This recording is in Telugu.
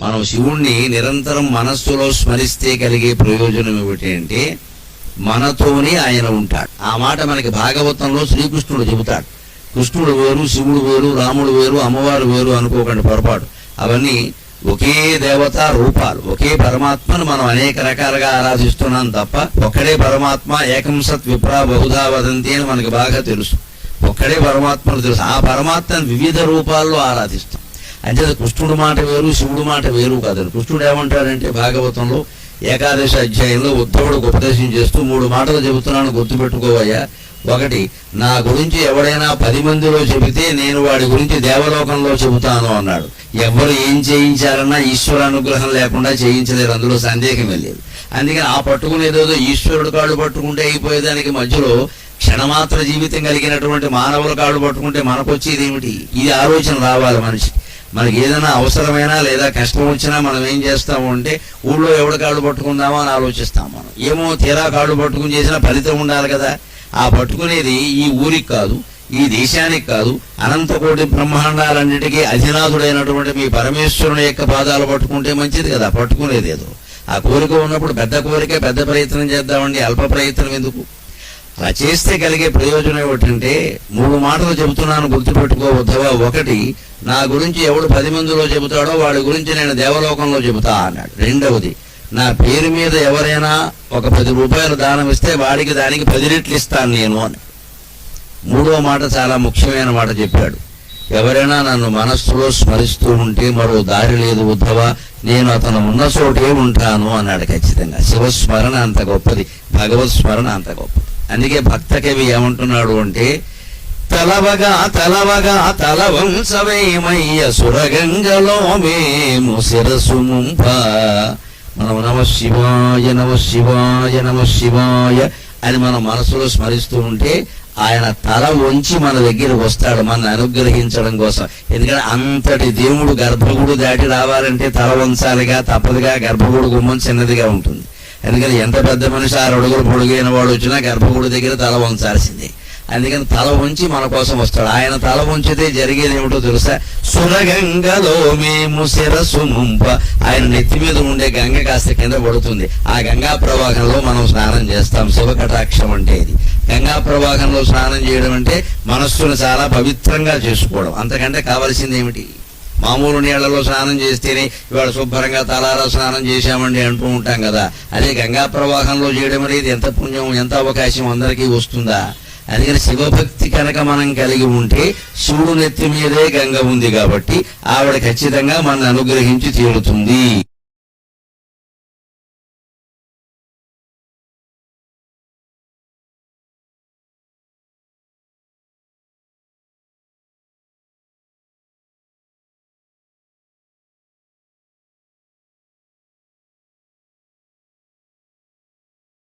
మనం శివుణ్ణి నిరంతరం మనస్సులో స్మరిస్తే కలిగే ప్రయోజనం ఏమిటి అంటే మనతోనే ఆయన ఉంటాడు. ఆ మాట మనకి భాగవతంలో శ్రీకృష్ణుడు చెబుతాడు. కృష్ణుడు వేరు శివుడు వేరు రాముడు వేరు అమ్మవారు వేరు అనుకోకండి పొరపాటు. అవన్నీ ఒకే దేవత రూపాలు ఒకే పరమాత్మను మనం అనేక రకాలుగా ఆరాధిస్తున్నాం తప్ప ఒక్కడే పరమాత్మ ఏకం సత్ విప్రా బహుధా వదంతి అని మనకి బాగా తెలుసు. ఒక్కడే పరమాత్మను తెలుసు. ఆ పరమాత్మను వివిధ రూపాల్లో ఆరాధిస్తాం. అంటే కృష్ణుడు మాట వేరు శివుడు మాట వేరు కాదు. కృష్ణుడు ఏమంటాడంటే భాగవతంలో ఏకాదశి అధ్యాయంలో ఉద్ధవుడు ఉపదేశం చేస్తూ మూడు మాటలు చెబుతున్నాను గుర్తుపెట్టుకోవయ్యా. ఒకటి నా గురించి ఎవడైనా పది మందిలో చెబితే నేను వాడి గురించి దేవలోకంలో చెబుతాను అన్నాడు. ఎవరు ఏం చేయించారన్నా ఈశ్వర అనుగ్రహం లేకుండా చేయించలేరు అందులో సందేహమే లేదు. అందుకని ఆ పట్టుకునేదేదో ఈశ్వరుడు కాళ్ళు పట్టుకుంటే అయిపోయేదానికి మధ్యలో క్షణమాత్ర జీవితం కలిగినటువంటి మానవుల కాళ్ళు పట్టుకుంటే మనకొచ్చేది ఏమిటి ఇది ఆలోచన రావాలి మనిషి మనకి ఏదైనా అవసరమైనా లేదా కష్టం వచ్చినా మనం ఏం చేస్తాము అంటే ఊళ్ళో ఎవడ కాళ్ళు పట్టుకుందామా అని ఆలోచిస్తాం మనం. ఏమో తీరా కాళ్ళు పట్టుకుని చేసిన ఫలితం ఉండాలి కదా. ఆ పట్టుకునేది ఈ ఊరికి కాదు ఈ దేశానికి కాదు అనంతకోటి బ్రహ్మాండాలన్నిటికీ అధినాథుడైనటువంటి మీ పరమేశ్వరుని యొక్క పాదాలు పట్టుకుంటే మంచిది కదా పట్టుకునేది ఏదో. ఆ కోరిక ఉన్నప్పుడు పెద్ద కోరిక పెద్ద ప్రయత్నం చేద్దామండి అల్ప ప్రయత్నం ఎందుకు? అలా చేస్తే కలిగే ప్రయోజనం ఏమిటంటే మూడు మాటలు చెబుతున్నాను గుర్తుపెట్టుకోవద్దవా? ఒకటి నా గురించి ఎవడు పది మందిలో చెబుతాడో వాడి గురించి నేను దేవలోకంలో చెబుతా అన్నాడు. రెండవది నా పేరు మీద ఎవరైనా ఒక పది రూపాయలు దానం ఇస్తే వాడికి దానికి పది రెట్లు ఇస్తాను నేను అని. మూడో మాట చాలా ముఖ్యమైన మాట చెప్పాడు. ఎవరైనా నన్ను మనస్సులో స్మరిస్తూ ఉంటే మరో దారి లేదు ఉద్ధవ? నేను అతను ఉన్న చోటే ఉంటాను అన్నాడు ఖచ్చితంగా. శివస్మరణ అంత గొప్పది. భగవత్ స్మరణ అంత గొప్పది. అందుకే భక్త కవి ఏమంటున్నాడు అంటే తలవగా తలవగా తలవంశమేమయ్య సురగంగలో మేము శిరసు ముంప. మనం నమ శివాయ నమ శివాయ నమ శివాయ అని మనం మనసులో స్మరిస్తూ ఉంటే ఆయన తల వంచి మన దగ్గరకు వస్తాడు మన అనుగ్రహించడం కోసం. ఎందుకంటే అంతటి దేవుడు గర్భగుడు దాటి రావాలంటే తల వంచాలిగా తప్పదుగా గర్భగుడు గుమ్మం చిన్నదిగా ఉంటుంది. ఎందుకని ఎంత పెద్ద మనిషి ఆరు అడుగులు పొడుగైన వాడు వచ్చినా గర్భగుడి దగ్గర తల వంచాల్సిందే. అందుకని తల ఉంచి మన కోసం వస్తాడు. ఆయన తల ఉంచితే జరిగేది ఏమిటో తెలుసా? సురగంగలో మేము శిరసు ముంప. ఆయన నెత్తి మీద ఉండే గంగ కాస్త కింద పడుతుంది. ఆ గంగా ప్రవాహంలో మనం స్నానం చేస్తాం. శివకటాక్షం అంటే ఇది. గంగా ప్రవాహంలో స్నానం చేయడం అంటే మనస్సును చాలా పవిత్రంగా చేసుకోవడం. అంతకంటే కావలసింది ఏమిటి? మామూలు నీళ్ళలో స్నానం చేస్తేనే ఇవాళ శుభ్రంగా తలారా స్నానం చేశామండి అంటూ ఉంటాం కదా. అదే గంగా ప్రవాహంలో చేయడం అనేది ఎంత పుణ్యం ఎంత అవకాశం అందరికీ వస్తుందా? అందుకని శివభక్తి కనుక మనం కలిగి ఉంటే శివుడు నెత్తి మీదే గంగ ఉంది కాబట్టి ఆవిడ ఖచ్చితంగా మనల్ని అనుగ్రహించి తీరుతుంది.